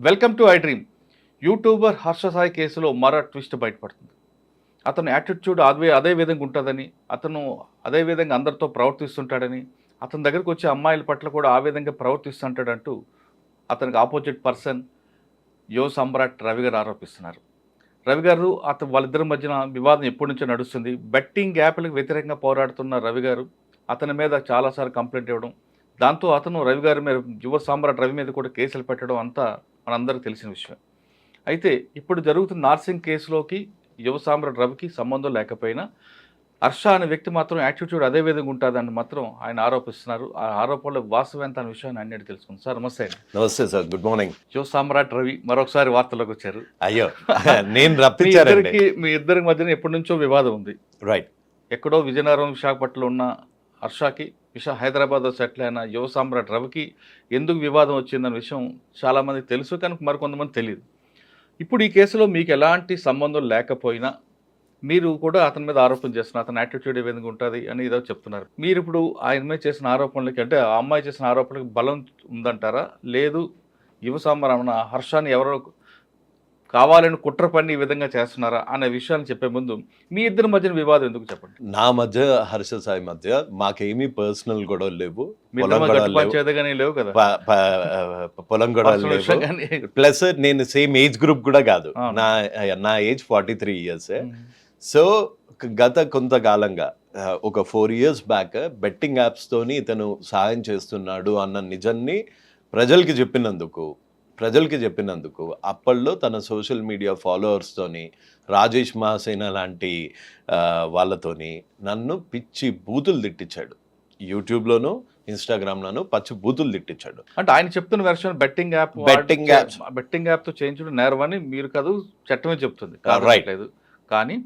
Welcome to iDream YouTuber Harshasai కేసులో మరో twist బయటపడుతుంది. అతను యాటిట్యూడ్ అదే అదే విధంగా ఉంటుందని అతను అదే విధంగా అందరితో ప్రవర్తిస్తుంటాడని అతని దగ్గరకు వచ్చే అమ్మాయిల పట్ల కూడా ఆ విధంగా ప్రవర్తిస్తుంటాడంటూ అతనికి ఆపోజిట్ పర్సన్ యో సమ్రాట్ రవి గారు ఆరోపిస్తున్నారు. రవి గారు అతను వాళ్ళిద్దరి మధ్యన వివాదం ఎప్పటి నుంచో నడుస్తుంది. బెట్టింగ్ యాప్లకు వ్యతిరేకంగా పోరాడుతున్న రవి గారు అతని మీద చాలాసార్లు కంప్లైంట్ ఇవ్వడం దాంతో అతను రవి గారి మీద యువ సామ్రాట్ రవి మీద కూడా కేసులు పెట్టడం అంతా మనందరికీ తెలిసిన విషయం. అయితే ఇప్పుడు జరుగుతున్న నార్సింగ్ కేసులోకి యువ సామ్రాట్ రవికి సంబంధం లేకపోయినా హర్ష అనే వ్యక్తి మాత్రం యాటిట్యూడ్ అదే విధంగా ఉంటుందని మాత్రం ఆయన ఆరోపిస్తున్నారు. ఆ ఆరోపణలో వాస్తవం ఎంత అనే విషయాన్ని అన్నిటి తెలుసుకుంది. సార్ నమస్తే నమస్తే సార్ గుడ్ మార్నింగ్. యువ సామ్రాట్ రవి మరొకసారి వార్తల్లోకి వచ్చారు. అయ్యో నేను ఇద్దరికి మీ ఇద్దరి మధ్యన ఎప్పటి నుంచో వివాదం ఉంది. రైట్ ఎక్కడో విజయనగరం విశాఖపట్నంలో ఉన్న హర్షకి విష హైదరాబాద్లో సెటిల్ అయిన యువ సామ్రాట్ రవికి ఎందుకు వివాదం వచ్చిందన్న విషయం చాలామంది తెలుసు కనుక మరికొంతమంది తెలియదు ఇప్పుడు ఈ కేసులో మీకు ఎలాంటి సంబంధం లేకపోయినా మీరు కూడా అతని మీద ఆరోపణ చేస్తున్నారు అతని యాటిట్యూడ్ ఏ విధంగా ఉంటుంది అని ఏదో చెప్తున్నారు. మీరు ఇప్పుడు ఆయన మీద చేసిన ఆరోపణలకి అంటే ఆ అమ్మాయి చేసిన ఆరోపణలకు బలం ఉందంటారా? లేదు యువ సామ్రాట్ హర్షాన్ని ఎవరో కావాలని కుట్ర పని ఈ విధంగా చేస్తున్నారా అనే విషయాన్ని చెప్పే ముందు మీ ఇద్దరి మధ్యన వివాదం ఎందుకు చెప్పండి? నా మధ్య హర్ష సాయి మధ్య మాకేమీ పర్సనల్ గొడవలు లేవు లేవు. కదా? పొలం గొడవలు లేవు. ప్లస్ నేను సేమ్ ఏజ్ గ్రూప్ కూడా కాదు. నా నా age forty three years. So గత కొంతకాలంగా ఒక ఫోర్ ఇయర్స్ బ్యాక్ బెట్టింగ్ యాప్స్తోని ఇతను సహాయం చేస్తున్నాడు అన్న నిజాన్ని ప్రజలకి చెప్పినందుకు ప్రజలకి చెప్పినందుకు అప్పట్లో తన సోషల్ మీడియా ఫాలోవర్స్తోని రాజేష్ మహాసేన లాంటి వాళ్ళతోని నన్ను పిచ్చి బూతులు తిట్టించాడు యూట్యూబ్లోను ఇన్స్టాగ్రామ్లోను పచ్చి బూతులు తిట్టించాడు అంటే ఆయన చెప్తున్న వెర్షన్ బెట్టింగ్ యాప్. బెట్టింగ్ యాప్తో చేయించడం నేరం అని మీరు కాదు చట్టమే చెప్తుంది right. లేదు కానీ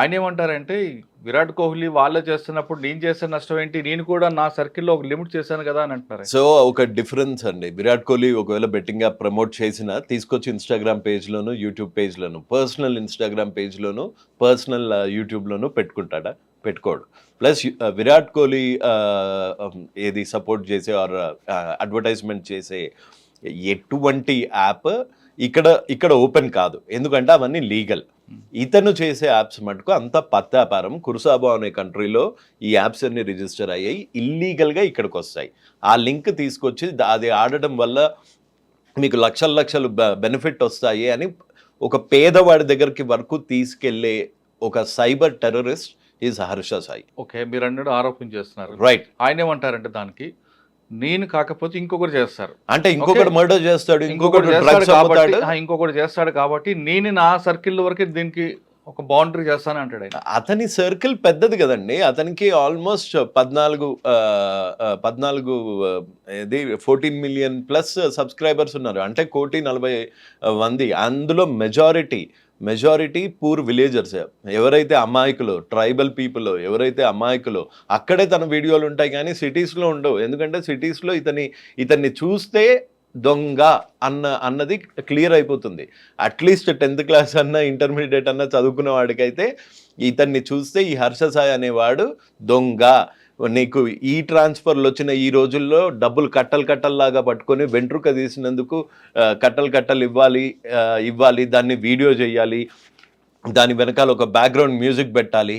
ఆయన ఏమంటారంటే విరాట్ కోహ్లీ వాళ్ళే చేస్తున్నప్పుడు నేను చేసిన నష్టం ఏంటి? నేను కూడా నా సర్కిల్లో ఒక లిమిట్ చేశాను కదా అని అంటున్నారు సో ఒక డిఫరెన్స్ అండి. విరాట్ కోహ్లీ ఒకవేళ బెట్టింగ్ యాప్ ప్రమోట్ చేసిన తీసుకొచ్చి ఇన్స్టాగ్రామ్ పేజ్లోను యూట్యూబ్ పేజ్లోను పర్సనల్ ఇన్స్టాగ్రామ్ పేజ్లోను పర్సనల్ యూట్యూబ్లోను పెట్టుకుంటాడా? పెట్టుకోడు. ప్లస్ విరాట్ కోహ్లీ ఏది సపోర్ట్ చేసే ఆర్ అడ్వర్టైజ్మెంట్ చేసే ఎటువంటి యాప్ ఇక్కడ ఇక్కడ ఓపెన్ కాదు. ఎందుకంటే అవన్నీ లీగల్. ఇతను చేసే యాప్స్ మటుకు అంత పత్త వ్యాపారం కురుసాబో అనే కంట్రీలో ఈ యాప్స్ అన్ని రిజిస్టర్ అయ్యాయి. ఇల్లీగల్గా ఇక్కడికి వస్తాయి ఆ లింక్ తీసుకొచ్చి అది ఆడడం వల్ల మీకు లక్షల లక్షలు బెనిఫిట్ వస్తాయి అని ఒక పేదవాడి దగ్గరికి వరకు తీసుకెళ్ళే ఒక cyber terrorist is Harsha Sai. Okay. మీరు అన్నట్టు ఆరోపణ చేస్తున్నారు. రైట్ ఆయన ఏమంటారంటే దానికి నేను కాకపోతే ఇంకొకరు చేస్తారు అంటే ఇంకొకటి. మర్డర్ చేస్తాడు ఇంకొకటి చేస్తాడు కాబట్టి ఇంకొకటి చేస్తాడు కాబట్టి నేను నా సర్కిల్ వరకే దీనికి ఒక బౌండరీ చేస్తాను అంటాడు ఆయన. అతని సర్కిల్ పెద్దది కదండి. అతనికి ఆల్మోస్ట్ పద్నాలుగు పద్నాలుగు ఇది ఫోర్టీన్ మిలియన్ ప్లస్ సబ్స్క్రైబర్స్ ఉన్నారు. అంటే కోటి నలభై మంది. అందులో మెజారిటీ మెజారిటీ పూర్ విలేజర్స్ ఎవరైతే అమాయకులు ట్రైబల్ పీపుల్ ఎవరైతే అమాయకులు అక్కడే తన వీడియోలు ఉంటాయి కానీ సిటీస్లో ఉండవు. ఎందుకంటే సిటీస్లో ఇతని ఇతన్ని చూస్తే దొంగ అన్న అన్నది క్లియర్ అయిపోతుంది. అట్లీస్ట్ టెన్త్ క్లాస్ అన్న ఇంటర్మీడియట్ అన్న చదువుకున్న వాడికైతే ఇతన్ని చూస్తే ఈ హర్ష సాయి అనేవాడు దొంగ. నీకు ఈ ట్రాన్స్ఫర్లు వచ్చిన ఈ రోజుల్లో డబ్బులు కట్టలు కట్టల్లాగా పట్టుకొని వెంట్రుక తీసినందుకు కట్టలు కట్టలు ఇవ్వాలి ఇవ్వాలి దాన్ని వీడియో చేయాలి దాని వెనకాల ఒక బ్యాక్గ్రౌండ్ మ్యూజిక్ పెట్టాలి.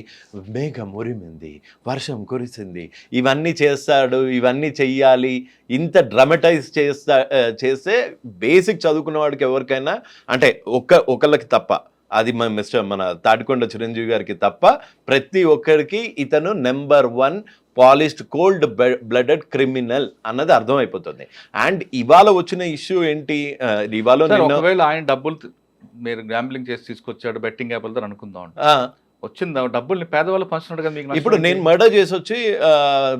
మేఘం ఉరిమింది వర్షం కురిసింది ఇవన్నీ చేస్తాడు ఇవన్నీ చెయ్యాలి ఇంత డ్రమటైజ్ చేస్తా చేస్తే బేసిక్ చదువుకున్న వాడికి ఎవరికైనా అంటే ఒక్క ఒకళ్ళకి తప్ప అది మన మిస్టర్ మన తాటికొండ చిరంజీవి గారికి తప్ప ప్రతి ఒక్కరికి ఇతను number one polished cold blooded criminal అన్నది అర్థమైపోతుంది. అండ్ ఇవాళ వచ్చిన ఇష్యూ ఏంటి? ఇవాళ ఆయన డబ్బులు మీరు గ్యాంబ్లింగ్ చేసి తీసుకొచ్చాడు బెట్టింగ్ యాప్లతో అనుకుందాం ఆ, వచ్చింది? డబ్బుల్ని పేదవాళ్ళు పంచుతున్నాడు కదా మీకు ఇప్పుడు? నేను మర్డర్ చేసి వచ్చి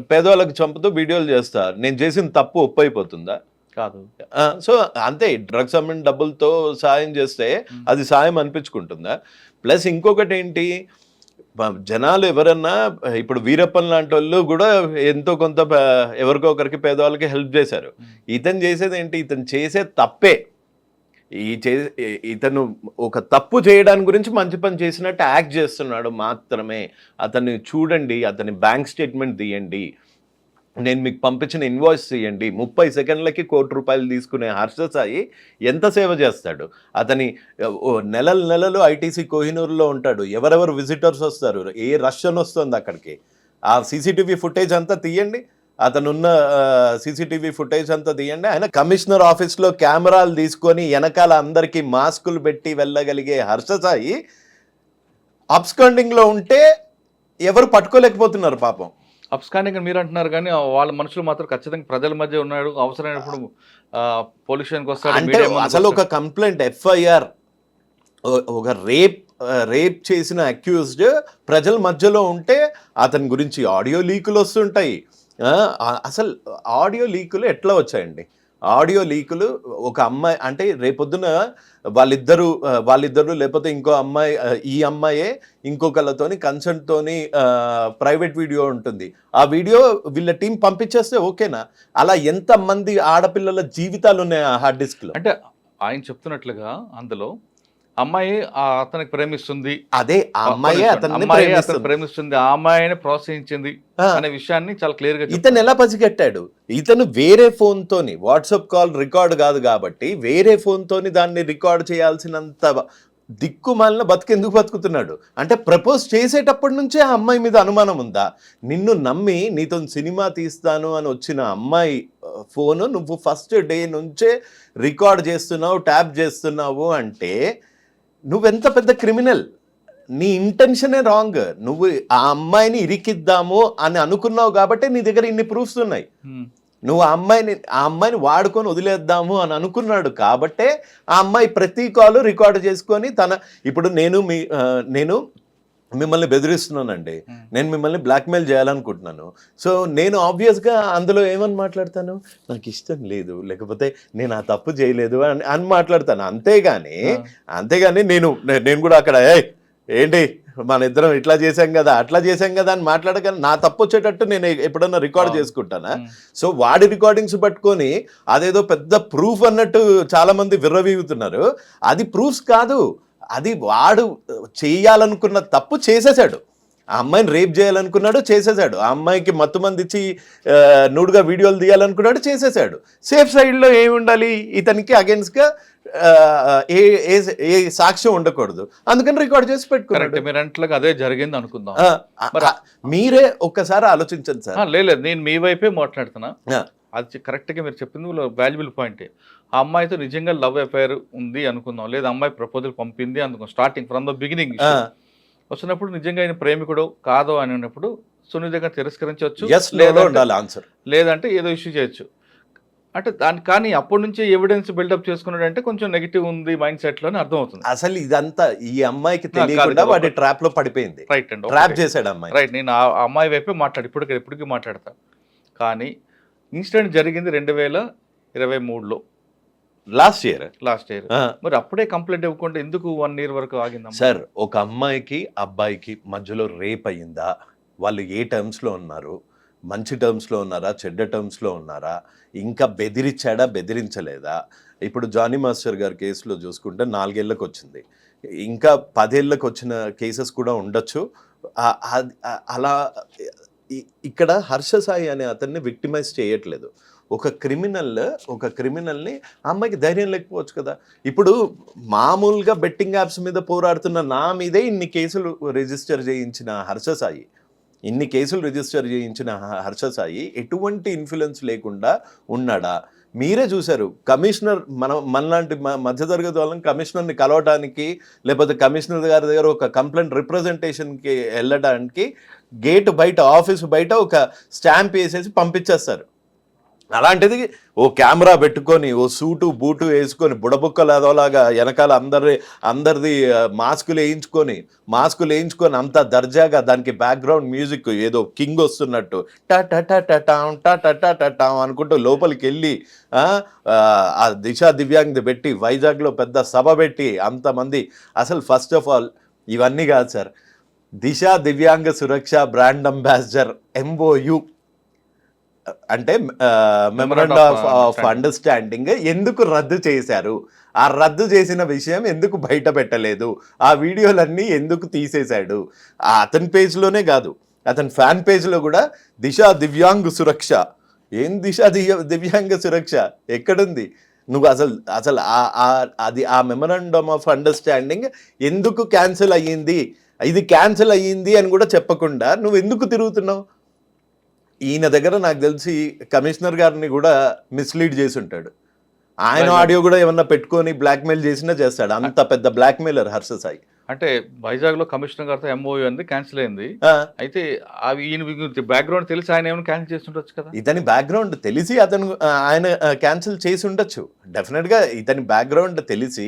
పేదవాళ్ళకి చంపుతూ వీడియోలు చేస్తా. నేను చేసిన తప్పు ఒప్పు అయిపోతుందా? కాదు. సో అంతే డ్రగ్స్ అమ్మిన డబ్బులతో సాయం చేస్తే అది సాయం అనిపించుకుంటుందా? ప్లస్ ఇంకొకటి ఏంటి? జనాలు ఎవరన్నా ఇప్పుడు వీరప్పన్ లాంటి వాళ్ళు కూడా ఎంతో కొంత ఎవరికో ఒకరికి పేదవాళ్ళకి హెల్ప్ చేశారు. ఇతను చేసేది ఏంటి? ఇతను చేసే తప్పే. ఈ చే ఇతను ఒక తప్పు చేయడానికి గురించి మంచి పని చేసినట్టు యాక్ట్ చేస్తున్నాడు మాత్రమే. అతన్ని చూడండి అతని బ్యాంక్ స్టేట్మెంట్ తీయండి. నేను మీకు పంపించిన ఇన్వాయిస్ చేయండి ముప్పై సెకండ్లకి కోటి రూపాయలు తీసుకునే హర్ష సాయి ఎంత సేవ చేస్తాడు? అతని ఓ నెలలు నెలలు ఐటీసీ కోహినూరులో ఉంటాడు. ఎవరెవరు విజిటర్స్ వస్తారు? ఏ రష్యన్ వస్తుంది అక్కడికి? ఆ సీసీటీవీ ఫుటేజ్ అంతా తీయండి. అతనున్న సీసీటీవీ ఫుటేజ్ అంతా తీయండి. ఆయన కమిషనర్ ఆఫీస్లో కెమెరాలు తీసుకొని వెనకాల అందరికీ మాస్కులు పెట్టి వెళ్ళగలిగే హర్ష సాయి అప్స్కండింగ్లో ఉంటే ఎవరు పట్టుకోలేకపోతున్నారు పాపం. అప్స్కానింగ్ అని మీరు అంటున్నారు కానీ వాళ్ళ మనుషులు మాత్రం ఖచ్చితంగా ప్రజల మధ్య ఉన్నాడు. అవసరమైనప్పుడు పోలీస్ స్టేషన్కి వస్తాడు అంటే అసలు ఒక. కంప్లైంట్ ఎఫ్ఐఆర్ ఒక రేప్ రేప్ చేసిన అక్యూజ్డ్ ప్రజల మధ్యలో ఉంటే అతని గురించి ఆడియో లీకులు వస్తుంటాయి. అసలు ఆడియో లీకులు ఎట్లా వచ్చాయండి? ఆడియో లీకులు ఒక అమ్మాయి అంటే రేపొద్దున వాళ్ళిద్దరు వాళ్ళిద్దరు లేకపోతే ఇంకో అమ్మాయి ఈ అమ్మాయే ఇంకొకళ్ళతోని కన్సర్ట్తోని ప్రైవేట్ వీడియో ఉంటుంది. ఆ వీడియో వీళ్ళ టీం పంపించేస్తే ఓకేనా? అలా ఎంత మంది ఆడపిల్లల జీవితాలు ఉన్నాయి ఆ హార్డ్ డిస్క్లో? అంటే ఆయన చెప్తున్నట్లుగా అందులో అమ్మాయి అతనికి ప్రేమిస్తుంది. అదే అమ్మాయి అతన్ని అమ్మాయి అతను ప్రేమిస్తుంది. ఆ అమ్మాయిని ప్రోత్సహించింది అనే విషయాన్ని చాలా క్లియర్గా ఇతను ఎలా పసిగట్టాడు? ఇతను వేరే ఫోన్ తోని వాట్సాప్ కాల్ రికార్డ్ కాదు కాబట్టి వేరే ఫోన్ తోని దాన్ని రికార్డ్ చేయాల్సినంత దిక్కుమాలిన బతికెందుకు బతుకుతున్నాడు? అంటే ప్రపోజ్ చేసేటప్పటి నుంచే ఆ అమ్మాయి మీద అనుమానం ఉందా? నిన్ను నమ్మి నీతో సినిమా తీస్తాను అని వచ్చిన అమ్మాయి ఫోన్ నువ్వు ఫస్ట్ డే నుంచే రికార్డ్ చేస్తున్నావు ట్యాప్ చేస్తున్నావు అంటే నువ్వెంత పెద్ద క్రిమినల్? నీ ఇంటెన్షనే రాంగ్. నువ్వు ఆ అమ్మాయిని ఇరికిద్దాము అని అనుకున్నావు కాబట్టి నీ దగ్గర ఇన్ని ప్రూఫ్స్ ఉన్నాయి. నువ్వు ఆ అమ్మాయిని ఆ అమ్మాయిని వాడుకొని వదిలేద్దాము అని అనుకున్నాడు కాబట్టే ఆ అమ్మాయి ప్రతి కాలు రికార్డ్ చేసుకొని తన ఇప్పుడు నేను మీ నేను మిమ్మల్ని బెదిరిస్తున్నానండి. నేను మిమ్మల్ని బ్లాక్మెయిల్ చేయాలనుకుంటున్నాను. సో నేను ఆబ్వియస్గా అందులో ఏమని మాట్లాడతాను? నాకు ఇష్టం లేదు. లేకపోతే నేను ఆ తప్పు చేయలేదు అని అని మాట్లాడతాను. అంతేగాని అంతేగాని నేను నేను కూడా అక్కడ "ఏయ్, ఏంటి? మన ఇద్దరం ఇట్లా చేశాం కదా అట్లా చేశాం కదా అని మాట్లాడగానే నా తప్పు వచ్చేటట్టు నేను ఎప్పుడన్నా రికార్డ్. చేసుకుంటానా. సో వాడి రికార్డింగ్స్ పట్టుకొని అదేదో పెద్ద ప్రూఫ్ అన్నట్టు చాలా మంది విర్రవీగుతున్నారు. అది ప్రూఫ్స్ కాదు. అది వాడు చేయాలనుకున్న తప్పు చేసేసాడు ఆ అమ్మాయిని రేప్ చేయాలనుకున్నాడు చేసేసాడు ఆ అమ్మాయికి మత్తు మంది ఇచ్చి నుడుగా వీడియోలు తీయాలనుకున్నాడు చేసేసాడు సేఫ్ సైడ్లో ఏమి ఉండాలి? ఇతనికి అగేన్స్ట్గా ఏ ఏ ఏ సాక్ష్యం ఉండకూడదు. అందుకని రికార్డ్ చేసి పెట్టుకున్నాడు. మీరు అంటలుగా అదే జరిగింది అనుకుందాం. మీరే ఒక్కసారి ఆలోచించండి సార్. లేదు నేను మీ వైపే మాట్లాడుతున్నా. అది కరెక్ట్గా మీరు చెప్పింది వాల్యుబుల్ పాయింట్ ఆ అమ్మాయితో నిజంగా లవ్ అఫైర్ ఉంది అనుకుందాం. లేదా అమ్మాయి ప్రపోజల్ పంపింది అనుకుందాం. స్టార్టింగ్ ఫ్రమ్ ద బిగినింగ్ వచ్చినప్పుడు నిజంగా ఆయన ప్రేమికుడు కాదో అని అన్నప్పుడు సున్నితంగా తిరస్కరించవచ్చు ఆన్సర్ లేదంటే ఏదో ఇష్యూ చేయొచ్చు. అంటే దాని కానీ అప్పటి నుంచి ఎవిడెన్స్ బిల్డప్ చేసుకున్నాడు అంటే కొంచెం నెగిటివ్ ఉంది మైండ్ సెట్లో అని అర్థం అవుతుంది అసలు ఇదంతా ఈ అమ్మాయికి తెలియకుండా. వాడి ట్రాప్లో పడిపోయింది. రైట్ అండి ట్రాప్ చేశాడు అమ్మాయి. రైట్ నేను ఆ అమ్మాయి వైపే మాట్లాడు ఇప్పుడు ఎప్పటికీ మాట్లాడతా. కానీ ఇన్సిడెంట్ జరిగింది రెండు వేల ఇరవై మూడులో. లాస్ట్ ఇయర్ లాస్ట్ ఇయర్ మరి అప్పుడే కంప్లైంట్ ఇవ్వకుండా ఎందుకు వన్ ఇయర్ వరకు ఆగిందా సార్ ఒక అమ్మాయికి అబ్బాయికి మధ్యలో రేప్ అయ్యిందా? వాళ్ళు ఏ terms లో ఉన్నారు? మంచి terms లో ఉన్నారా? చెడ్డ terms లో ఉన్నారా? ఇంకా బెదిరించాడా? బెదిరించలేదా? ఇప్పుడు జానీ మాస్టర్ గారి కేసులో చూసుకుంటే నాలుగేళ్ళకు వచ్చింది. ఇంకా పదేళ్ళకి వచ్చిన కేసెస్ కూడా ఉండొచ్చు. అలా ఇక్కడ హర్ష సాయి అనే అతన్ని విక్టిమైజ్ చేయట్లేదు. ఒక క్రిమినల్ ఒక క్రిమినల్ని ఆ అమ్మాయికి ధైర్యం లేకపోవచ్చు కదా. ఇప్పుడు మామూలుగా బెట్టింగ్ యాప్స్ మీద పోరాడుతున్న నా మీదే ఇన్ని కేసులు రిజిస్టర్ చేయించిన హర్ష సాయి ఇన్ని కేసులు రిజిస్టర్ చేయించిన హర్ష సాయి ఎటువంటి ఇన్ఫ్లుయెన్స్ లేకుండా ఉన్నాడా? మీరే చూశారు. కమిషనర్ మన మనలాంటి మ- మధ్యతరగతి వాళ్ళని కమిషనర్ని కలవటానికి లేకపోతే కమిషనర్ గారి దగ్గర ఒక కంప్లైంట్ రిప్రజెంటేషన్కి వెళ్ళడానికి గేట్ బయట ఆఫీస్ బయట ఒక స్టాంప్ వేసేసి పంపించేస్తారు. అలాంటిది ఓ కెమెరా పెట్టుకొని ఓ సూటు బూటు వేసుకొని బుడబుక్కలు అదోలాగా వెనకాల అందరి అందరిది మాస్కులు వేయించుకొని మాస్కులు వేయించుకొని అంత దర్జాగా దానికి బ్యాక్గ్రౌండ్ మ్యూజిక్ ఏదో కింగ్ వస్తున్నట్టు టా టా టా టా టాం, టా టా టా టా టాం అనుకుంటూ లోపలికి వెళ్ళి ఆ, దిశా దివ్యాంగ్ది పెట్టి వైజాగ్లో పెద్ద సభ పెట్టి అంతమంది. అసలు ఫస్ట్ ఆఫ్ ఆల్ ఇవన్నీ కాదు సార్. దిశ దివ్యాంగ సురక్ష బ్రాండ్ అంబాసిడర్ ఎంఓయూ అంటే మెమరాండ్ ఆఫ్ ఆఫ్ అండర్స్టాండింగ్ ఎందుకు రద్దు చేశారు? ఆ రద్దు చేసిన విషయం ఎందుకు బయట పెట్టలేదు? ఆ వీడియోలన్నీ ఎందుకు తీసేశాడు? ఆ అతని పేజ్లోనే కాదు అతని ఫ్యాన్ పేజ్లో కూడా దిశ దివ్యాంగ్ సురక్ష. ఏం దిశ దివ్య దివ్యాంగ సురక్ష? ఎక్కడుంది? నువ్వు అసలు అసలు ఆ- ఆ- అది ఆ మెమరాండమ్ ఆఫ్ అండర్స్టాండింగ్ ఎందుకు క్యాన్సిల్ అయ్యింది? ఇది క్యాన్సిల్ అయ్యింది అని కూడా చెప్పకుండా నువ్వు ఎందుకు తిరుగుతున్నావు? ఈయన దగ్గర నాకు తెలిసి కమిషనర్ గారిని కూడా మిస్లీడ్ చేసి ఉంటాడు ఆయన ఆడియో కూడా ఏమన్నా పెట్టుకొని బ్లాక్మెయిల్ చేసినా చేస్తాడు. అంత పెద్ద బ్లాక్మెయిలర్ హర్ష సాయి. అంటే వైజాగ్లో కమిషనర్ గారితో ఎంఓయూ అంది క్యాన్సిల్ అయింది అయితే అవి ఈయన బ్యాక్గ్రౌండ్ తెలిసి ఆయన ఏమైనా క్యాన్సిల్ చేస్తుండొచ్చు కదా? ఇతని బ్యాక్గ్రౌండ్ తెలిసి అతను ఆయన క్యాన్సిల్ చేసి ఉండొచ్చు డెఫినెట్గా ఇతని బ్యాక్గ్రౌండ్ తెలిసి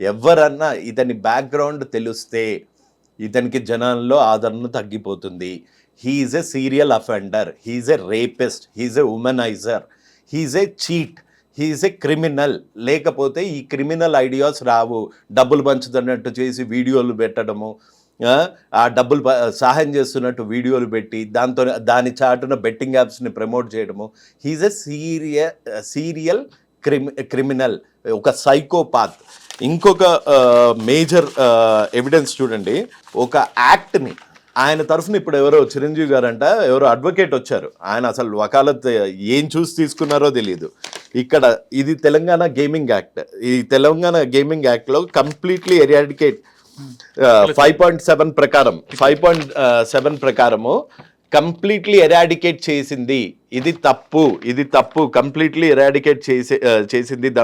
ఎవరన్నా ఇతని బ్యాక్గ్రౌండ్ తెలిస్తే ఇతనికి జనాల్లో ఆదరణ తగ్గిపోతుంది. He's a serial offender he's a rapist he's a womaniser he's a cheat he's a criminal లేకపోతే ఈ క్రిమినల్ ఐడియాస్ రావు. డబ్బులు పంచుతున్నట్టు చేసి వీడియోలు పెట్టడము ఆ, డబ్బులు సహాయం చేస్తున్నట్టు వీడియోలు పెట్టి దాంతో దాని చాటున బెట్టింగ్ యాప్స్ని ప్రమోట్ చేయడము. He's a serial serial criminal criminal ఒక సైకోపాత్ ఇంకొక మేజర్ ఎవిడెన్స్ చూడండి. ఒక యాక్ట్ని ఆయన తరఫున ఇప్పుడు ఎవరో చిరంజీవి గారంట ఎవరో అడ్వకేట్ వచ్చారు. ఆయన అసలు వకాలత్ ఏం చూసి తీసుకున్నారో తెలియదు ఇక్కడ ఇది తెలంగాణ గేమింగ్ యాక్ట్ ఈ తెలంగాణ గేమింగ్ యాక్ట్లో completely eradicate five point seven ప్రకారం ఫైవ్ పాయింట్ సెవెన్ ప్రకారము కంప్లీట్లీ ఎరాడికేట్ చేసింది. ఇది తప్పు ఇది తప్పు కంప్లీట్లీ ఎరాడికేట్ చేసి చేసింది the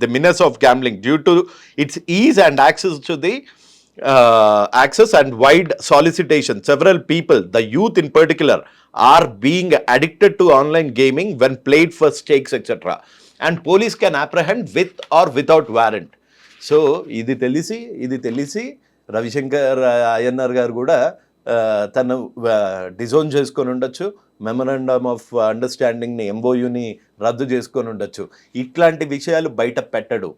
the menace of gambling due to its ease and access to the access and wide solicitation. Several people, the youth in particular, are being addicted to online gaming when played for stakes, etc. And police can apprehend with or without warrant. So ఇది తెలిసి ఇది తెలిసి రవిశంకర్ అయ్యన్నార్ గారు కూడా ఆ, తను disown చేసుకొని ఉండొచ్చు మెమరాండమ్ ఆఫ్ అండర్స్టాండింగ్ని ఎంఓయుని రద్దు చేసుకొని ఉండొచ్చు ఇట్లాంటి విషయాలు బయట పెట్టడు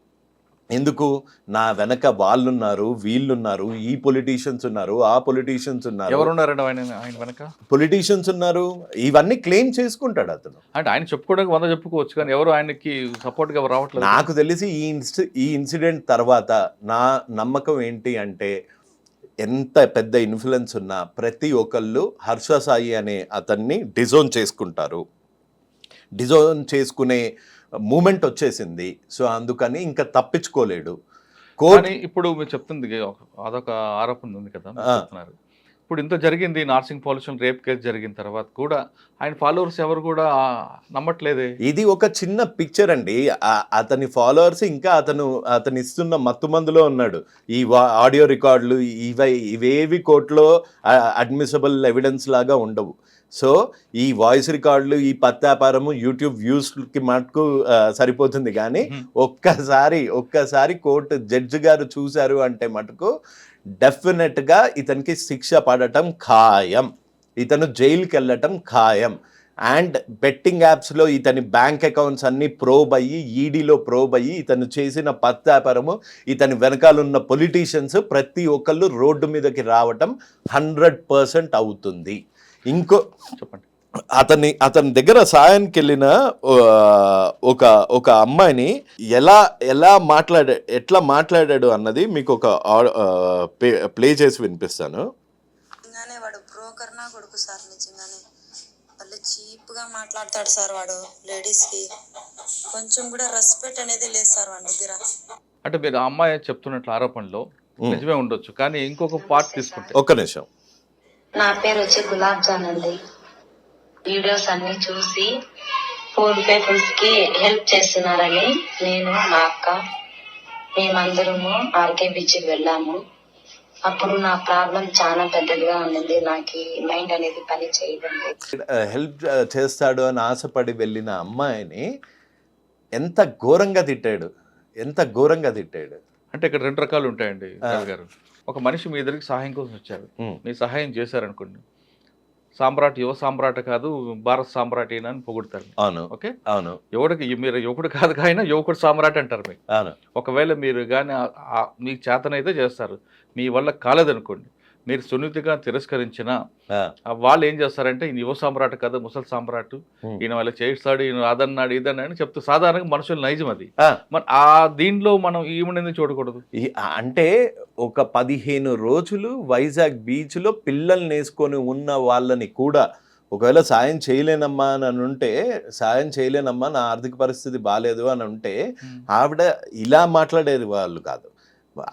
ఎందుకు? నా వెనక వాళ్ళున్నారు వీళ్ళున్నారు ఈ పొలిటీషియన్స్ ఉన్నారు ఆ పొలిటీషియన్స్ ఉన్నారు. ఎవరున్నారండి ఆయన ఆయన వెనక? పొలిటీషియన్స్ ఉన్నారు. ఇవన్నీ క్లెయిమ్ చేసుకుంటాడు అతను. అంటే ఆయన చెప్పుకోవడానికి వంద చెప్పుకోవచ్చు కానీ ఎవరు ఆయనకి సపోర్ట్గా రావట్లేదు. నాకు తెలిసి ఈ ఇన్సి ఈ ఇన్సిడెంట్ తర్వాత నా నమ్మకం ఏంటి అంటే ఎంత పెద్ద ఇన్ఫ్లుయెన్స్ ఉన్నా ప్రతి ఒక్కళ్ళు హర్ష సాయి అనే అతన్ని డిజోన్ చేసుకుంటారు. డిజోన్ చేసుకునే మూమెంట్ వచ్చేసింది. సో అందుకని ఇంకా తప్పించుకోలేడు. కోర్ట్ కానీ ఇప్పుడు మీరు చెప్తుంది అదొక ఆరోపణ ఉంది కదా. చెప్తున్నారు. ఇప్పుడు ఇంత జరిగింది నార్సింగ్ పాల్యూషన్ రేప్ కేసు జరిగిన తర్వాత కూడా ఆయన ఫాలోవర్స్ ఎవరు కూడా నమ్మట్లేదే. ఇది ఒక చిన్న పిక్చర్ అండి. అతని ఫాలోవర్స్ ఇంకా అతను అతను ఇస్తున్న మత్తు మందులో ఉన్నాడు. ఈ ఆడియో రికార్డులు ఇవి ఇవేవి కోర్టులో అడ్మిసబుల్ ఎవిడెన్స్ లాగా ఉండవు. సో ఈ వాయిస్ రికార్డులు ఈ పత్తాపారము యూట్యూబ్ వ్యూస్కి మటుకు సరిపోతుంది. కానీ. ఒక్కసారి ఒక్కసారి కోర్టు జడ్జి గారు చూశారు అంటే మటుకు డెఫినెట్గా ఇతనికి శిక్ష పడటం ఖాయం. ఇతను జైలుకి వెళ్ళటం ఖాయం. అండ్ బెట్టింగ్ యాప్స్లో ఇతని బ్యాంక్ అకౌంట్స్ అన్ని ప్రోబ్ అయ్యి ఈడీలో ప్రోబ్ అయ్యి ఇతను చేసిన పత్తాపరము ఇతని వెనకాలన్న పొలిటీషియన్స్ ప్రతి ఒక్కళ్ళు రోడ్డు మీదకి రావటం హండ్రెడ్ పర్సెంట్ అవుతుంది. ఇంకో చెప్పండి. అతన్ని అతని దగ్గర సాయానికి వెళ్ళిన ఒక ఒక అమ్మాయిని ఎలా ఎలా మాట్లాడా ఎట్లా మాట్లాడాడు అన్నది మీకు ఒక ప్లే చేసి వినిపిస్తాను. నిజంగానే వాడు బ్రోకర్ నా కొడుకు సార్ నిజంగానే. వాళ్ళు చీప్గా మాట్లాడతాడు సార్ వాడు లేడీస్కి కొంచెం కూడా రెస్పెక్ట్ అనేది లేదు సార్ వాడి దగ్గర. అంటే మీరు ఆ అమ్మాయి చెప్తున్నట్లు ఆరోపణలో. నిజమే ఉండొచ్చు కానీ ఇంకొక పార్ట్ తీసుకుంటే. ఒక్క నిమిషం. నా పేరు వచ్చి గులాబ్ జాన్ అండి. వీడియోస్ అన్ని చూసి పూర్ పీపుల్స్కి హెల్ప్ చేస్తున్నారని నేను మా అక్క మేమందరము ఆర్కే బీచ్ వెళ్ళాము. అప్పుడు నా ప్రాబ్లం చాలా పెద్దదిగా ఉండింది. నాకు మైండ్ అనేది పని చేయదండి హెల్ప్ చేస్తాడు అని ఆశపడి వెళ్ళిన అమ్మాయిని ఎంత ఘోరంగా తిట్టాడు. ఎంత ఘోరంగా తిట్టాడు. అంటే ఇక్కడ రెండు రకాలు ఉంటాయండి గారు ఒక మనిషి మీ దగ్గరికి సహాయం కోసం వచ్చారు. మీ సహాయం చేశారనుకోండి. సామ్రాట్ యువ సామ్రాట్ కాదు భారత్ సామ్రాట్ ఈయన అని పొగుడతారు. అవును. ఓకే? అవును. యువడికి మీరు యువకుడు కాదు కానీ యువకుడు సామ్రాట్ అంటారు మీకు అవును. ఒకవేళ మీరు కానీ మీకు చేతనైతే చేస్తారు. మీ వల్ల కాలేదనుకోండి. మీరు సున్నితంగా తిరస్కరించిన వాళ్ళు ఏం చేస్తారంటే ఈయన యువ సామ్రాట్ కదా ముసలి సామ్రాట్. ఈయన వాళ్ళ చేస్తాడు ఈయన అదన్నాడు ఇదన్నాడు అని చెప్తూ సాధారణంగా మనుషుల నైజం అది. ఆ. మరి ఆ దీనిలో మనం ఈమెను చూడకూడదు? అంటే ఒక పదిహేను రోజులు వైజాగ్ బీచ్లో పిల్లల్ని వేసుకొని ఉన్న వాళ్ళని కూడా ఒకవేళ సాయం చేయలేనమ్మా అని అని ఉంటే సాయం చేయలేనమ్మా నా ఆర్థిక పరిస్థితి బాగాలేదు అని ఉంటే ఆవిడ ఇలా మాట్లాడేది వాళ్ళు కాదు.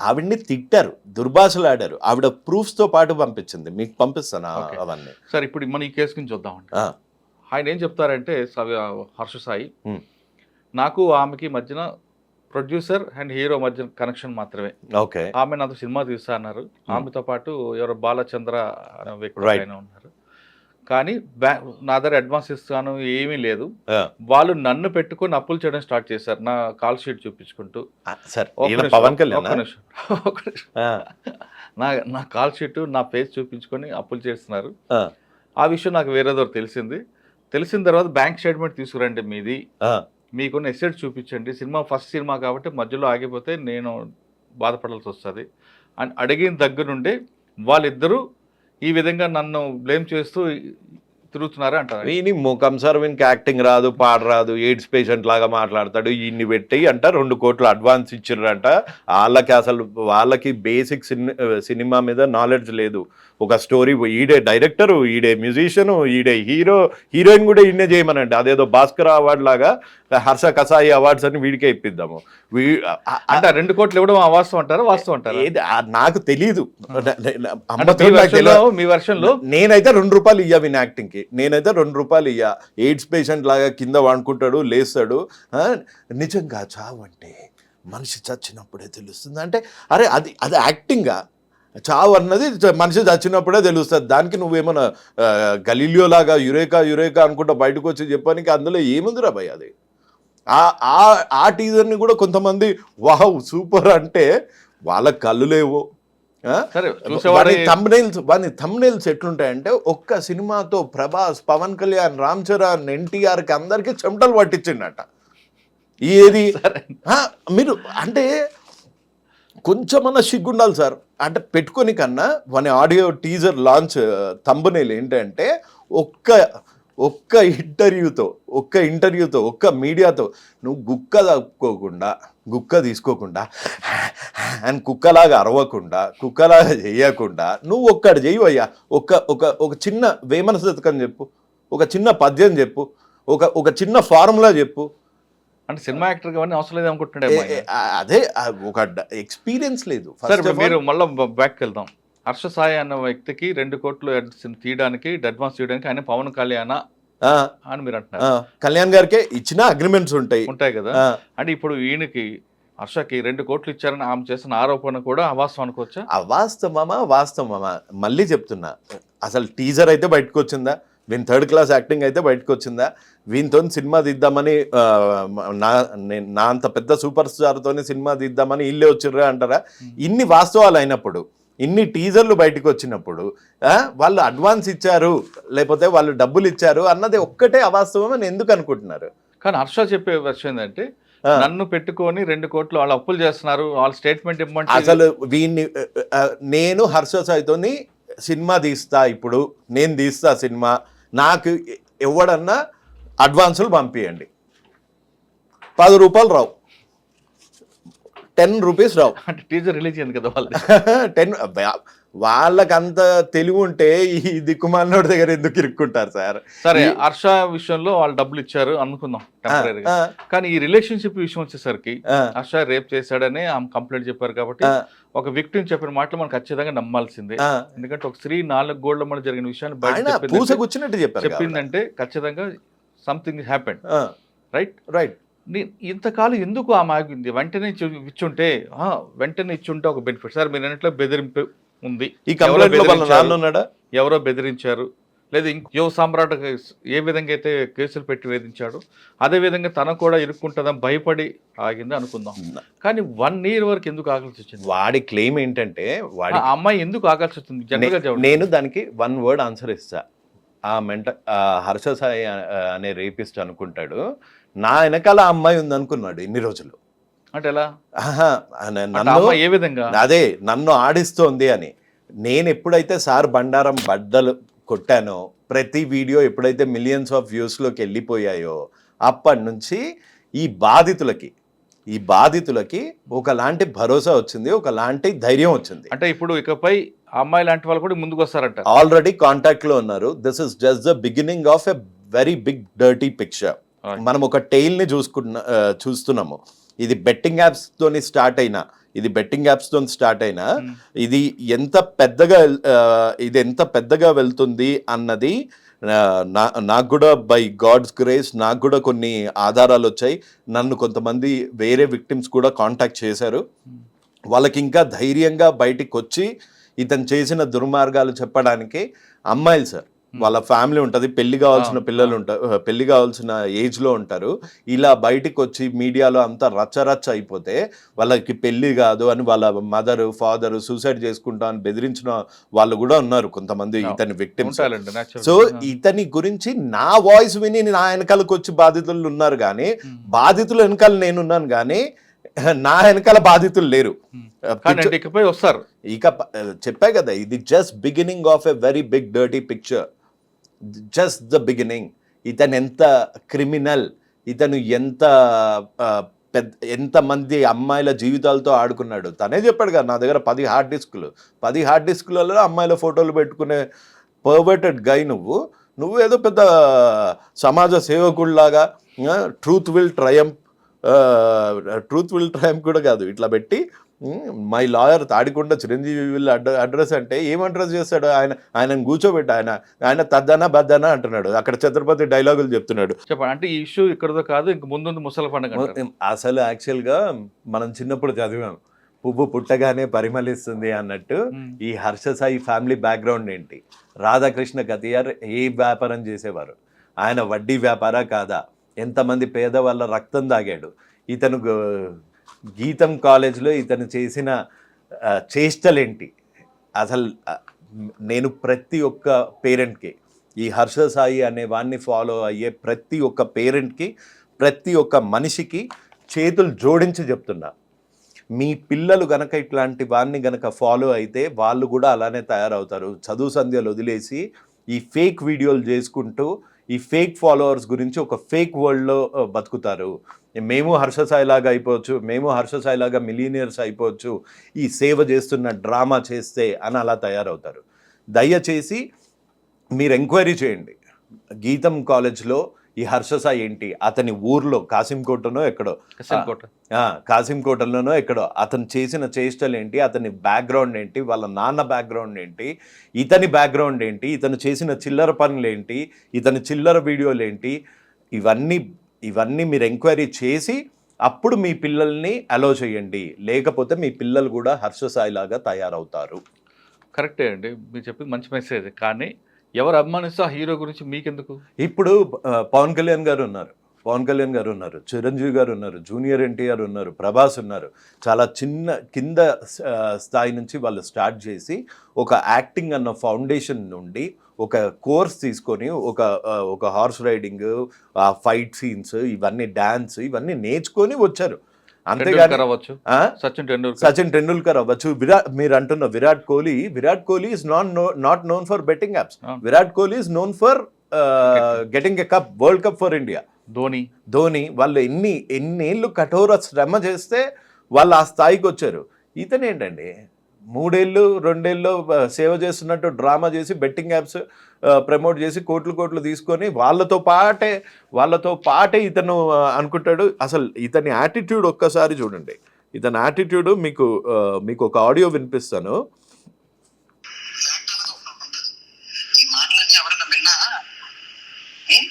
ఆవిడ్ని తిట్టారు దుర్భాషలు ఆడారు ఆవిడ ప్రూఫ్స్తో పాటు పంపించింది. మీకు పంపిస్తాను. అవన్నీ? సరే ఇప్పుడు మన ఈ కేసు గురించి చూద్దామండి. ఆయన ఏం చెప్తారంటే హర్ష సాయి. నాకు ఆమెకి మధ్యన ప్రొడ్యూసర్ అండ్ హీరో మధ్య కనెక్షన్ మాత్రమే. ఓకే. ఆమె నాతో సినిమా తీస్తా అన్నారు. ఆమెతో పాటు ఎవరో బాలచంద్ర అనే వ్యక్తి. ఆయన ఉన్నారు. కానీ బ్యా నా దగ్గర అడ్వాన్స్ ఇస్తాను ఏమీ లేదు. వాళ్ళు నన్ను పెట్టుకొని అప్పులు చేయడం స్టార్ట్ చేశారు. నా కాల్ షీట్ చూపించుకుంటూ. సరే పవన్ కళ్యాణ్. నా నా కాల్ షీట్ నా ఫేస్ చూపించుకొని అప్పులు చేస్తున్నారు. ఆ. విషయం నాకు వేరేదో తెలిసింది. తెలిసిన తర్వాత బ్యాంక్ స్టేట్మెంట్ తీసుకురండి మీది. మీకున్న ఎసెట్ చూపించండి. సినిమా ఫస్ట్ సినిమా కాబట్టి మధ్యలో ఆగిపోతే నేను బాధపడాల్సి వస్తుంది. అని అడిగిన దగ్గర నుండి వాళ్ళిద్దరూ ఈ విధంగా నన్ను బ్లేమ్ చేస్తూ తిరుగుతున్నారు అంటారు ఈయన ముఖం సార్ వీనికి యాక్టింగ్ రాదు పాట రాదు ఎయిడ్స్ పేషెంట్ లాగా మాట్లాడతాడు ఈయన్ని పెట్టి అంట రెండు కోట్లు అడ్వాన్స్ ఇచ్చిర్రంట. వాళ్ళకి అసలు వాళ్ళకి బేసిక్ సినిమా మీద నాలెడ్జ్ లేదు. ఒక స్టోరీ ఈడే డైరెక్టరు ఈడే మ్యూజిషియను ఈడే హీరో హీరోయిన్ కూడా ఈయనే చేయమనండి. అదేదో భాస్కర్ అవార్డు లాగా హర్ష కసాయి అవార్డ్స్ అని వీడికే ఇప్పిద్దాము. అంటే రెండు కోట్లు ఇవ్వడం అవాస్తవం అంటారా? వాస్తవం అంటారా? ఏది నాకు తెలియదు. మీ వర్షన్లో నేనైతే రెండు రూపాయలు ఇయ్యా విన్ యాక్టింగ్కి. నేనైతే రెండు రూపాయలు ఇయ్యా. ఎయిడ్స్ పేషెంట్ లాగా కింద వాడుకుంటాడు లేస్తాడు. నిజంగా చావు అంటే మనిషి చచ్చినప్పుడే తెలుస్తుంది. అంటే అరే అది అది యాక్టింగా? చావు అన్నది మనిషి చచ్చినప్పుడే తెలుస్తుంది. దానికి నువ్వేమన్నా ఆ, గలీలియో లాగా యురేకా యురేకా అనుకుంటా బయటకు వచ్చి చెప్పడానికి అందులో ఏముందిరా భయ్ అది? ఆ టీజర్ని కూడా కొంతమంది వావ్ సూపర్ అంటే వాళ్ళ కళ్ళు లేవు. thumbnails వాని thumbnails ఎట్లుంటాయంటే ఒక్క సినిమాతో ప్రభాస్ పవన్ కళ్యాణ్ రామ్ చరణ్ ఎన్టీఆర్కి అందరికి చెమటలు పట్టించిండట. ఏది? మీరు అంటే కొంచెమన్నా సిగ్గుండాలి సార్. అంటే పెట్టుకొని కన్నా మన ఆడియో టీజర్ లాంచ్ తంబనేలు ఏంటంటే ఒక్క ఒక్క ఇంటర్వ్యూతో ఒక్క ఇంటర్వ్యూతో ఒక్క మీడియాతో నువ్వు గుక్క తప్పుకోకుండా గుక్క తీసుకోకుండా అండ్ కుక్కలాగా అరవకుండా కుక్కలాగా చేయకుండా నువ్వు ఒక్కడు చెయ్యవయ్యా ఒక్క ఒక ఒక చిన్న వేమన శతకం చెప్పు ఒక చిన్న పద్యం చెప్పు ఒక ఒక చిన్న ఫార్ములా చెప్పు అంటే సినిమా యాక్టర్ అవన్నీ అవసరం లేదు అనుకుంటున్నాడే అదే ఒక ఎక్స్పీరియన్స్ లేదు. సరే మీరు మళ్ళీ బ్యాక్ వెళ్దాం. హర్ష సాయి అన్న వ్యక్తికి రెండు కోట్లు తీయడానికి అడ్వాన్స్ తీయడానికి ఆయన పవన్ కళ్యాణ ఆ, అని మీరు అంటున్నారు. కళ్యాణ్ గారికే ఇచ్చిన అగ్రిమెంట్స్ ఉంటాయి. ఉంటాయి కదా? అంటే ఇప్పుడు ఈయనకి హర్షకి రెండు కోట్లు ఇచ్చారని ఆమె చేసిన ఆరోపణ కూడా అవాస్తవం అనుకోవచ్చా? అవాస్తవమా? వాస్తవమా? మళ్ళీ చెప్తున్నా. అసలు టీజర్ అయితే బయటకు వచ్చిందా? వీని థర్డ్ క్లాస్ యాక్టింగ్ అయితే బయటకు వచ్చిందా? వీనితో సినిమా తీద్దామని నా నా అంత పెద్ద సూపర్ స్టార్తోనే సినిమా తీద్దామని ఇల్లే వచ్చిర్రా అంటారా? ఇన్ని వాస్తవాలు అయినప్పుడు ఇన్ని టీజర్లు బయటకు వచ్చినప్పుడు వాళ్ళు అడ్వాన్స్ ఇచ్చారు లేకపోతే వాళ్ళు డబ్బులు ఇచ్చారు అన్నది ఒక్కటే అవాస్తవం అని ఎందుకు అనుకుంటున్నారు? కానీ హర్ష చెప్పే విషయం ఏంటంటే. నన్ను పెట్టుకొని రెండు కోట్లు వాళ్ళు అప్పులు చేస్తున్నారు వాళ్ళ స్టేట్మెంట్ ఇవ్వమంటే అసలు వీన్ని నేను హర్ష సాయితోని సినిమా తీస్తా ఇప్పుడు నేను తీస్తా సినిమా నాకు ఎవడన్నా అడ్వాన్సులు పంపించండి పది రూపాయలు రావు. టెన్ రూపీస్ రావు. అంటే టీజర్ రిలీజ్ అయింది కదా వాళ్ళు టెన్ వాళ్ళకంత తెలివి ఉంటే ఈ దిక్కుమాలినోడి దగ్గర ఎందుకు ఇరుక్కుంటారు సార్? సరే హర్ష విషయంలో వాళ్ళు డబ్బులు ఇచ్చారు అనుకుందాం టెంపరీగా కానీ ఈ రిలేషన్షిప్ విషయం వచ్చేసరికి హర్ష రేప్ చేశాడని ఆమె కంప్లైంట్ చెప్పారు కాబట్టి ఒక విక్టిమ్ చెప్పిన మాటలు మనం ఖచ్చితంగా నమ్మాల్సిందే. ఎందుకంటే ఒక స్త్రీ నాలుగు గోళ్ళ మధ్య జరిగిన విషయాన్ని బయట చెప్పిందంటే- ఖచ్చితంగా something happened ah, right right ఇంతకాలం ఎందుకు ఆమె ఆగింది వెంటనే ఇచ్చి- ఇచ్చుంటే వెంటనే ఇచ్చుంటే ఒక బెనిఫిట్ సార్ మీరు అన్నట్లో బెదిరింపు ఉంది. ఎవరో బెదిరించారు, లేదా ఇంకో యువ సామ్రాట్ ఏ విధంగా అయితే కేసులు పెట్టి వేధించాడు అదే విధంగా తనకు కూడా ఇరుక్కుంటుందని భయపడి ఆగింది అనుకుందాం. కానీ వన్ ఇయర్ వరకు ఎందుకు ఆగాల్సి వచ్చింది? వాడి క్లెయిమ్ ఏంటంటే వాడి అమ్మాయి ఎందుకు ఆగాల్సి వచ్చింది. నేను దానికి వన్ వర్డ్ ఆన్సర్ ఇస్తా. ఆ మెంట హర్ష సాయి అనే రేపిస్ట్ అనుకుంటాడు నా వెనకాల ఆ అమ్మాయి ఉంది అనుకున్నాడు ఇన్ని రోజులు. అంటే ఎలా? నన్ను ఏ విధంగా? అదే నన్ను ఆడిస్తోంది అని. నేను ఎప్పుడైతే సార్ బండారం బద్దలు కొట్టానో ప్రతి వీడియో ఎప్పుడైతే మిలియన్స్ ఆఫ్ వ్యూస్లోకి వెళ్ళిపోయాయో అప్పటి నుంచి ఈ బాధితులకి ఈ బాధితులకి ఒకలాంటి భరోసా వచ్చింది ఒకలాంటి ధైర్యం వచ్చింది. అంటే ఇప్పుడు ఇకపై అమ్మాయి లాంటి వాళ్ళు కూడా ముందుకు వస్తారంట ఆల్రెడీ కాంటాక్ట్లో ఉన్నారు. This is just the beginning of a very big dirty picture. మనం ఒక టైల్ని చూసుకున్న ఆ, చూస్తున్నాము. ఇది బెట్టింగ్ యాప్స్ తోని స్టార్ట్ అయినా ఇది బెట్టింగ్ యాప్స్తో స్టార్ట్ అయినా. ఇది ఎంత పెద్దగా ఇది ఎంత పెద్దగా వెళ్తుంది అన్నది నాకు కూడా బై గాడ్స్ గ్రేస్ నాకు కూడా కొన్ని ఆధారాలు వచ్చాయి. నన్ను కొంతమంది వేరే విక్టిమ్స్ కూడా కాంటాక్ట్ చేశారు. వాళ్ళకి ఇంకా ధైర్యంగా బయటికి వచ్చి ఇతను చేసిన దుర్మార్గాలు చెప్పడానికి అమ్మాయిలు సార్ వాళ్ళ ఫ్యామిలీ ఉంటుంది పెళ్ళి కావాల్సిన పిల్లలు ఉంటారు పెళ్ళి కావాల్సిన ఏజ్లో ఉంటారు. ఇలా బయటికి వచ్చి మీడియాలో అంతా రచ్చరచ్చ అయిపోతే వాళ్ళకి పెళ్ళి కాదు అని వాళ్ళ మదర్ ఫాదర్ సూసైడ్ చేసుకుంటా అని బెదిరించిన వాళ్ళు కూడా ఉన్నారు కొంతమంది ఇతని విక్టిమ్స్. సో. ఇతని గురించి నా వాయిస్ విని నా వెనకాలకు వచ్చి బాధితులు ఉన్నారు కానీ. బాధితుల వెనకాల నేనున్నాను కానీ నా వెనకాల బాధితులు లేరు. ఇకపై వస్తారు. ఇక ప- చెప్పా కదా ఇది just beginning of a very big dirty picture just the beginning ఇతను ఎంత క్రిమినల్ ఇతను ఎంత పెద్ద ఎంతమంది అమ్మాయిల జీవితాలతో ఆడుకున్నాడు. తనే చెప్పాడు కదా నా దగ్గర పది హార్డ్ డిస్కులు పది హార్డ్ డిస్కులలో అమ్మాయిల ఫోటోలు పెట్టుకునే పర్వర్టెడ్ గై నువ్వు. నువ్వు ఏదో పెద్ద సమాజ సేవకుడిలాగా truth will triumph truth will triumph కూడా కాదు. ఇట్లా పెట్టి my lawyer Tadikonda Chiranjeevi address address అంటే ఏం అడ్రస్ చేస్తాడు? ఆయన ఆయన కూర్చోబెట్టి ఆయన. ఆయన తద్దనా బద్దనా అంటున్నాడు. అక్కడ ఛత్రపతి డైలాగులు చెప్తున్నాడు. చెప్పండి. అంటే ఈ ఇష్యూ ఇక్కడతో కాదు ఇంక ముందు ముసలి పండుగ. అసలు యాక్చువల్గా మనం చిన్నప్పుడు చదివాం. పువ్వు పుట్టగానే పరిమళిస్తుంది అన్నట్టు. ఈ హర్ష సాయి ఫ్యామిలీ బ్యాక్గ్రౌండ్ ఏంటి? రాధాకృష్ణ కతియార్ ఏ వ్యాపారం చేసేవారు? ఆయన వడ్డీ వ్యాపారా కాదా? ఎంతమంది పేద వాళ్ళ రక్తం తాగాడు? ఇతను గీతం కాలేజ్లో ఇతను చేసిన చేష్టలేంటి? అసలు నేను ప్రతి ఒక్క పేరెంట్కి ఈ హర్ష సాయి అనే వాడిని ఫాలో అయ్యే ప్రతి ఒక్క పేరెంట్కి ప్రతి ఒక్క మనిషికి చేతులు జోడించి చెప్తున్నా. మీ పిల్లలు గనక ఇట్లాంటి వాడిని గనక ఫాలో అయితే వాళ్ళు కూడా అలానే తయారవుతారు. చదువు సంధ్యలు వదిలేసి ఈ ఫేక్ వీడియోలు చేసుకుంటూ ఈ ఫేక్ ఫాలోవర్స్ గురించి ఒక ఫేక్ వరల్డ్లో బతుకుతారు. మేము హర్షసాయిలాగా అయిపోవచ్చు మేము హర్షసాయిలాగా మిలీనియర్స్ అయిపోవచ్చు ఈ సేవ చేస్తున్న డ్రామా చేస్తే అని అలా తయారవుతారు. దయచేసి మీరు ఎంక్వైరీ చేయండి. గీతం కాలేజ్లో ఈ హర్షసాయి ఏంటి? అతని ఊర్లో కాసింకోటనో ఎక్కడో. కాసింకోటలోనో ఎక్కడో. అతను చేసిన చేష్టలు ఏంటి? అతని బ్యాక్గ్రౌండ్ ఏంటి? వాళ్ళ నాన్న బ్యాక్గ్రౌండ్ ఏంటి? ఇతని బ్యాక్గ్రౌండ్ ఏంటి? ఇతను చేసిన చిల్లర పనులు ఏంటి? ఇతని చిల్లర వీడియోలు ఏంటి? ఇవన్నీ ఇవన్నీ మీరు ఎంక్వైరీ చేసి అప్పుడు మీ పిల్లల్ని అలో చేయండి. లేకపోతే మీ పిల్లలు కూడా హర్షసాయిలాగా తయారవుతారు. కరెక్టే అండి. మీరు చెప్పింది మంచి మెసేజ్. కానీ ఎవరు అభిమానిస్తే ఆ హీరో గురించి మీకెందుకు? ఇప్పుడు పవన్ కళ్యాణ్ గారు ఉన్నారు. పవన్ కళ్యాణ్ గారు ఉన్నారు. చిరంజీవి గారు ఉన్నారు. జూనియర్ ఎన్టీఆర్ ఉన్నారు. ప్రభాస్ ఉన్నారు. చాలా చిన్న కింద స్థాయి నుంచి వాళ్ళు స్టార్ట్ చేసి ఒక యాక్టింగ్ అన్న ఫౌండేషన్ నుండి ఒక కోర్స్ తీసుకొని ఒక ఒక హార్స్ రైడింగ్ ఫైట్ సీన్స్ ఇవన్నీ డ్యాన్స్ ఇవన్నీ నేర్చుకొని వచ్చారు. అంతేగాని అవ్వచ్చు? సచిన్ టెండూల్కర్. సచిన్ టెండూల్కర్ అవ్వచ్చు. విరాట్ మీరు అంటున్న Virat Kohli Virat Kohli is not not known for betting apps. Virat Kohli is known for getting a cup world cup for India Dhoni. Dhoni వాళ్ళు ఎన్ని ఎన్నేళ్ళు కఠోర శ్రమ చేస్తే వాళ్ళు ఆ స్థాయికి వచ్చారు. ఇతను ఏంటండి? మూడేళ్ళు రెండేళ్ళు సేవ చేస్తున్నట్టు డ్రామా చేసి బెట్టింగ్ యాప్స్ ప్రమోట్ చేసి కోట్లు కోట్లు తీసుకొని వాళ్ళతో పాటే వాళ్ళతో పాటే ఇతను అనుకుంటాడు. అసలు ఇతని యాటిట్యూడ్ ఒక్కసారి చూడండి. ఇతని యాటిట్యూడ్ మీకు మీకు ఒక ఆడియో వినిపిస్తాను ఈ మాటలన్నీ ఎవరైనా విన్నా ఉం?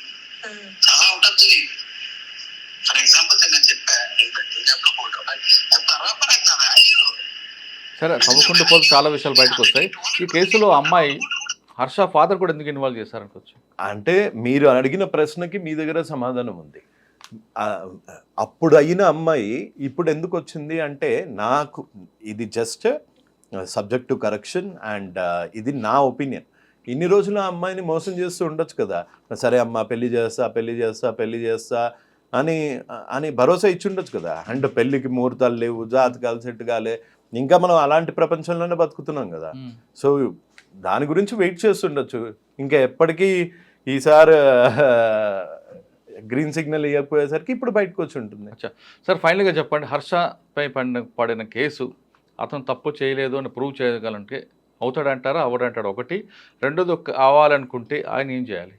చాలా ఉంటుంది ఫర్ ఎగ్జాంపుల్ నేను చెప్పా నేను పంజాబ్లో ఫోటో బరాబర్ అయితే వాల్యూ సరే తవ్వకుండా పోతే చాలా విషయాలు బయటకు వస్తాయి. ఈ కేసులో అమ్మాయి హర్ష ఫాదర్ కూడా ఎందుకు ఇన్వాల్వ్ చేశారనుకోవచ్చు? అంటే మీరు అడిగిన ప్రశ్నకి మీ దగ్గర సమాధానం ఉంది. అప్పుడు అయిన అమ్మాయి ఇప్పుడు ఎందుకు వచ్చింది అంటే నాకు ఇది just subject to correction and ఇది నా ఒపీనియన్ ఇన్ని రోజులు ఆ అమ్మాయిని మోసం చేస్తూ ఉండొచ్చు కదా. సరే అమ్మ పెళ్ళి చేస్తా పెళ్ళి చేస్తా పెళ్ళి చేస్తా అని అని భరోసా ఇచ్చి ఉండొచ్చు కదా. అండ్ పెళ్ళికి ముహూర్తాలు లేవు జాతకాలు సెట్ కాలే ఇంకా మనం అలాంటి ప్రపంచంలోనే బతుకుతున్నాం కదా. సో దాని గురించి వెయిట్ చేస్తుండొచ్చు. ఇంకా ఎప్పటికీ ఈసారి గ్రీన్ సిగ్నల్ ఇవ్వకపోయేసరికి ఇప్పుడు బయటకు వచ్చి ఉంటుంది. అచ్చా. సార్ ఫైనల్గా చెప్పండి. హర్షపై పడిన పడిన కేసు అతను తప్పు చేయలేదు అని ప్రూవ్ చేయగలంటే అవుతాడంటారా? అవడంటారా ఒకటి. రెండోది ఒక అవ్వాలనుకుంటే ఆయన ఏం చేయాలి?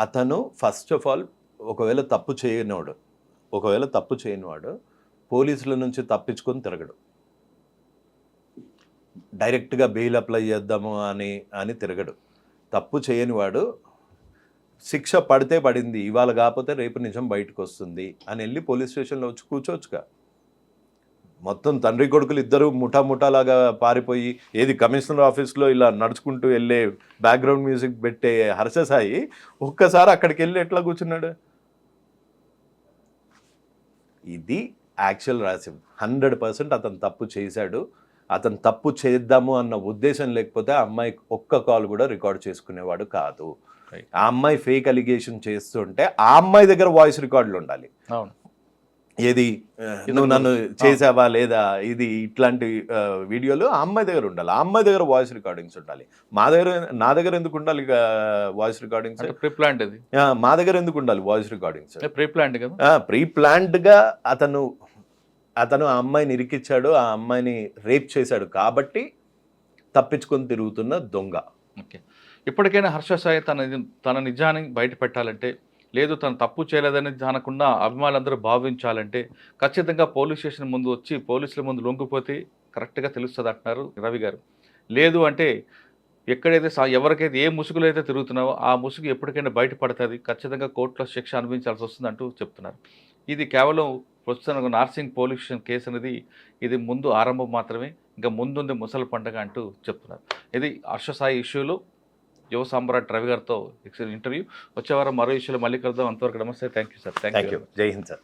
అతను ఫస్ట్ ఆఫ్ ఆల్ ఒకవేళ తప్పు చేయనివాడు ఒకవేళ తప్పు చేయనివాడు పోలీసుల నుంచి తప్పించుకొని తిరగడు. డైరెక్ట్గా బెయిల్ అప్లై చేద్దాము అని అని తిరగడు. తప్పు చేయనివాడు శిక్ష పడితే పడింది ఇవాళ కాకపోతే రేపు నిజం బయటకు వస్తుంది అని వెళ్ళి పోలీస్ స్టేషన్లో వచ్చి కూర్చోవచ్చుగా. మొత్తం తండ్రి కొడుకులు ఇద్దరు ముఠా ముఠాలాగా పారిపోయి ఏది కమిషనర్ ఆఫీస్లో ఇలా నడుచుకుంటూ వెళ్ళే బ్యాక్గ్రౌండ్ మ్యూజిక్ పెట్టే హర్ష సాయి ఒక్కసారి అక్కడికి వెళ్ళి ఎట్లా కూర్చున్నాడు? ఇది యాక్చువల్ రాసిం హండ్రెడ్ పర్సెంట్ అతను తప్పు చేశాడు. అతను తప్పు చేద్దాము అన్న ఉద్దేశం లేకపోతే ఆ అమ్మాయి ఒక్క కాల్ కూడా రికార్డ్ చేసుకునేవాడు కాదు. ఆ అమ్మాయి ఫేక్ అలిగేషన్ చేస్తుంటే ఆ అమ్మాయి దగ్గర వాయిస్ రికార్డులు ఉండాలి. అవును. ఏది? నువ్వు నన్ను చేసావా లేదా? ఇది ఇట్లాంటి వీడియోలు ఆ అమ్మాయి దగ్గర ఉండాలి. ఆ అమ్మాయి దగ్గర వాయిస్ రికార్డింగ్స్ ఉండాలి. మా దగ్గర నా దగ్గర ఎందుకు ఉండాలి వాయిస్ రికార్డింగ్స్? ప్రీ ప్లాంట్ మా దగ్గర ఎందుకు ఉండాలి వాయిస్ రికార్డింగ్స్? ప్రీ ప్లాంట్ కదా? ప్రీ ప్లాన్డ్గా అతను అతను ఆ అమ్మాయిని ఇరికిచ్చాడు ఆ అమ్మాయిని రేప్ చేశాడు కాబట్టి తప్పించుకొని తిరుగుతున్న దొంగ. ఓకే. ఇప్పటికైనా హర్ష సాయి తన తన నిజాన్ని బయట పెట్టాలంటే లేదు తను తప్పు చేయలేదని అనకుండా అభిమానులందరూ భావించాలంటే ఖచ్చితంగా పోలీస్ స్టేషన్ ముందు వచ్చి పోలీసుల ముందు లొంగిపోతే కరెక్ట్గా తెలుస్తుంది అంటున్నారు రవి గారు. లేదు అంటే ఎక్కడైతే సా- ఎవరికైతే ఏ ముసుగులో అయితే తిరుగుతున్నావో ఆ ముసుగు ఎప్పటికైనా బయటపడుతుంది ఖచ్చితంగా కోర్టులో శిక్ష అనుభవించాల్సి వస్తుంది అంటూ చెప్తున్నారు. ఇది కేవలం ప్రస్తుతం నార్సింగ్ పోలీస్ స్టేషన్ కేసు అనేది ఇది ముందు ఆరంభం మాత్రమే ఇంకా ముందుంది ముసలి పండగ అంటూ చెప్తున్నారు. ఇది హర్షసాయి ఇష్యూలు ఇష్యూలో యువ సామ్రాట్ రవి గారితో ఇంటర్వ్యూ. వచ్చేవారం మరో ఇష్యూలో మళ్ళీ కలుద్దాం. అంతవరకు నమస్తే. Thank you sir. Thank you జై హింద్ సార్.